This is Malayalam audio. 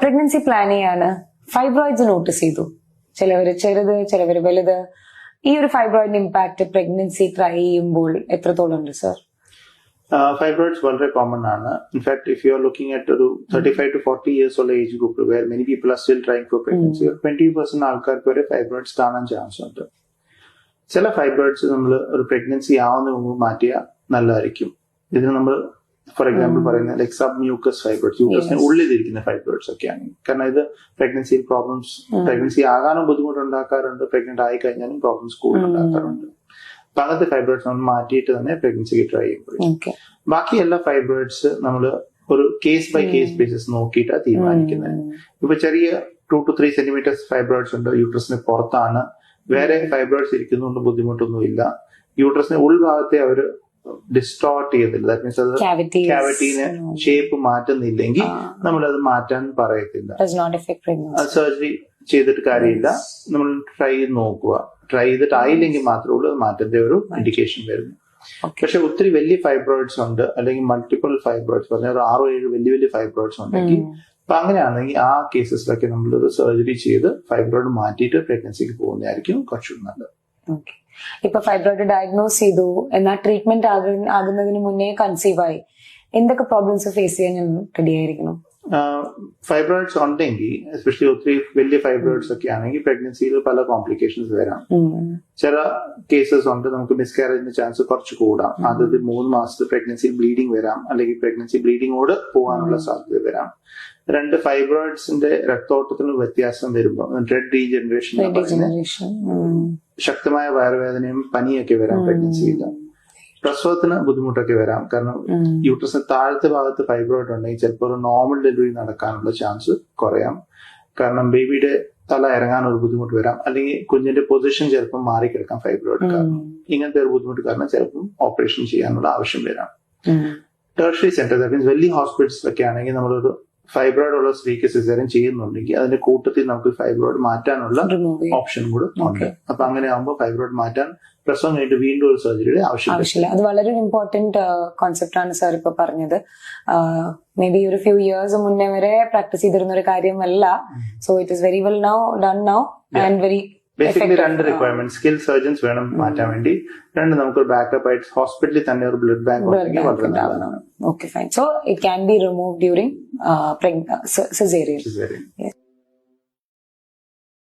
പ്രഗ്നൻസി പ്ലാൻ ചെയ്യാണ് ഫൈബ്രോയിഡ്സ് നോട്ടീസ് ചെയ്തു. ചിലവർ ചെറുത് ചിലവർ വലുത്. ഈ ഒരു ഫൈബ്രോയിഡിന്റെ ഇമ്പാക്ട് പ്രഗ്നൻസി ട്രൈ ചെയ്യുമ്പോൾ എത്രത്തോളം ഉണ്ട് സർ ഫൈബ്രോയിഡ്സ് വളരെ കോമൺ ആണ്. In fact if you are looking at ഒരു thirty five to forty years ഉള്ള age group where many people are still trying for pregnancy twenty percent ആൾക്കാർക്ക് വരെ ഫൈബ്രോയിഡ്സ് കാണാൻ ചാൻസ് ഉണ്ട്. ചില ഫൈബ്രോയിഡ്സ് നമ്മൾ ഒരു പ്രഗ്നൻസി ആവുന്ന മുമ്പ് മാറ്റിയാൽ നല്ലതായിരിക്കും. ഇതിന് നമ്മൾ ഫോർ എക്സാമ്പിൾ പറയുന്ന ലൈക് സബ് മ്യൂക്കസ് ഫൈബ്രോയിഡ്സ് മ്യൂക്കസിന്. ഉള്ളിലിരിക്കുന്ന ഫൈബ്രോയിഡ്സ് ഒക്കെയാണ്. കാരണം ഇത് പ്രഗ്നൻസി പ്രോബ്ലംസ് പ്രഗ്നൻസി ആകാനും ബുദ്ധിമുട്ടുണ്ടാക്കാറുണ്ട്. പ്രഗ്നന്റ് ആയി കഴിഞ്ഞാലും പ്രോബ്ലംസ് കൂടുതൽ Mm. ഉണ്ടാക്കാറുണ്ട്. അപ്പൊ അങ്ങനത്തെ ഫൈബ്രോയിഡ്സ് നമ്മൾ മാറ്റിയിട്ട് തന്നെ പ്രഗ്നൻസിക്ക് ട്രൈ ചെയ്യുമ്പോഴും. ബാക്കി എല്ലാ ഫൈബ്രോയിഡ്സ് നമ്മൾ ഒരു കേസ് ബൈ കേസ് ബേസിസ് നോക്കിയിട്ടാണ് തീരുമാനിക്കുന്നത് ഇപ്പൊ ചെറിയ two two three centimetres fibroids ഉണ്ട് യൂട്രസിന് പുറത്താണ്. വേറെ ഫൈബ്രോയിഡ്സ് ഇരിക്കുന്നതുകൊണ്ട് ബുദ്ധിമുട്ടൊന്നുമില്ല. യൂട്രസിന്റെ ഉൾഭാഗത്തെ അവർ ഡിസ്റ്റോർട്ട് ചെയ്തില്ല ദാറ്റ് മീൻസ് അത് ക്യാവിറ്റീനെ ഷേപ്പ് മാറ്റുന്നില്ലെങ്കിൽ നമ്മൾ അത് മാറ്റാൻ പറയത്തില്ല. സർജറി ചെയ്തിട്ട് കാര്യമില്ല. നമ്മൾ ട്രൈ ചെയ്ത് നോക്കുക. ട്രൈ ചെയ്തിട്ട് ആയില്ലെങ്കിൽ മാത്രമേ ഉള്ളൂ അത് മാറ്റത്തിന്റെ ഒരു ഇൻഡിക്കേഷൻ വരുന്നു. പക്ഷെ ഒത്തിരി വലിയ ഫൈബ്രോയിഡ്സ് ഉണ്ട് അല്ലെങ്കിൽ മൾട്ടിപ്പിൾ ഫൈബ്രോയിഡ്സ് പറഞ്ഞ ഒരു ആറോ ഏഴ് വലിയ വലിയ ഫൈബ്രോയിഡ്സ് ഉണ്ടെങ്കിൽ അപ്പൊ അങ്ങനെയാണെങ്കിൽ ആ കേസസിലൊക്കെ നമ്മൾ ഒരു സർജറി ചെയ്ത് ഫൈബ്രോയിഡ് മാറ്റിയിട്ട് പ്രഗ്നൻസിക്ക് പോകുന്നതായിരിക്കും കുറച്ചുകൂടി നല്ലത്. ഓക്കെ ഇപ്പൊ ഫൈബ്രോയിഡ് ഡയഗ്നോസ് ചെയ്തു എന്നാൽ ട്രീറ്റ്മെന്റ് ആകുന്നതിന് മുന്നേ കൺസീവ് ആയി. എന്തൊക്കെ പ്രോബ്ലംസ് ഫേസ് ചെയ്യാൻ ഞാൻ റെഡി ആയിരിക്കണം ഫൈബ്രോയിഡ്സ് ഉണ്ടെങ്കിൽ എസ്പെഷ്യലി ഒത്തിരി വലിയ ഫൈബ്രോയിഡ്സ് ഒക്കെ ആണെങ്കിൽ പ്രഗ്നൻസിയിൽ പല കോംപ്ലിക്കേഷൻസ് വരാം. ചില കേസസ് ഉണ്ട് നമുക്ക് മിസ്കാരേജിന്റെ ചാൻസ് കുറച്ച് കൂടാം. അതായത് മൂന്ന് മാസത്തെ പ്രഗ്നൻസി ബ്ലീഡിംഗ് വരാം അല്ലെങ്കിൽ പ്രഗ്നൻസി ബ്ലീഡിങ്ങോട് പോകാനുള്ള സാധ്യത വരാം. രണ്ട് ഫൈബ്രോയിഡ്സിന്റെ രക്തോട്ടത്തിന് വ്യത്യാസം വരുമ്പോൾ റെഡ് ഡീജനറേഷൻ. ശക്തമായ വയറുവേദനയും പനിയൊക്കെ വരാം പ്രഗ്നൻസിയിൽ പ്രസവത്തിന് ബുദ്ധിമുട്ടൊക്കെ വരാം കാരണം. യൂട്രസിന് താഴത്തെ ഭാഗത്ത് ഫൈബ്രോയിഡ് ഉണ്ടെങ്കിൽ ചിലപ്പോൾ ഒരു നോർമൽ ഡെലിവറി നടക്കാനുള്ള ചാൻസ് കുറയാം കാരണം ബേബിയുടെ തല ഇറങ്ങാൻ ഒരു ബുദ്ധിമുട്ട് വരാം അല്ലെങ്കിൽ കുഞ്ഞിന്റെ പൊസിഷൻ ചിലപ്പോൾ മാറിക്കിടക്കാം ഫൈബ്രോയിഡ് കാരണം. ഇങ്ങനത്തെ ഒരു ബുദ്ധിമുട്ട് കാരണം ചിലപ്പം ഓപ്പറേഷൻ ചെയ്യാനുള്ള ആവശ്യം വരാം. ടേർഷറി സെന്റർ മീൻസ് വലിയ ഹോസ്പിറ്റൽസിലൊക്കെ ആണെങ്കിൽ നമ്മളൊരു ഫൈബ്രോയിഡ് ഉള്ള സ്ത്രീക്ക് സിസേറിയൻ ചെയ്യുന്നുണ്ടെങ്കിൽ അതിന്റെ കൂട്ടത്തിൽ നമുക്ക് ഫൈബ്രോയിഡ് മാറ്റാനുള്ള. ഓപ്ഷൻ കൂടെ ഉണ്ട്. അപ്പൊ അങ്ങനെ ആകുമ്പോൾ ഫൈബ്രോയിഡ് മാറ്റാൻ പ്രസവം കഴിഞ്ഞിട്ട് വീണ്ടും ഒരു സർജറിയുടെ. ആവശ്യമില്ല. അത് വളരെ ഇമ്പോർട്ടന്റ് കോൺസെപ്റ്റ് ആണ് സാർ ഇപ്പൊ പറഞ്ഞത്. മേ ബി ഒരു ഫ്യൂ ഇയേഴ്സ് മുന്നേ വരെ പ്രാക്ടീസ് ചെയ്തിരുന്ന ഒരു കാര്യമല്ല. So it is very well now done now and very basically രണ്ട് റിക്വയർമെന്റ് സ്കിൽ സർജൻസ് വേണം മാറ്റാൻ വേണ്ടി. രണ്ട് നമുക്ക് ബാക്കപ്പ് ആയിട്ട് ഹോസ്പിറ്റലിൽ തന്നെ ഒരു ബ്ലഡ് ബാങ്ക് ഉണ്ടെങ്കിൽ വളരെ നല്ലതാണ്. Okay fine so it can be remove during uh, preg- uh, c- cesarean. cesarean.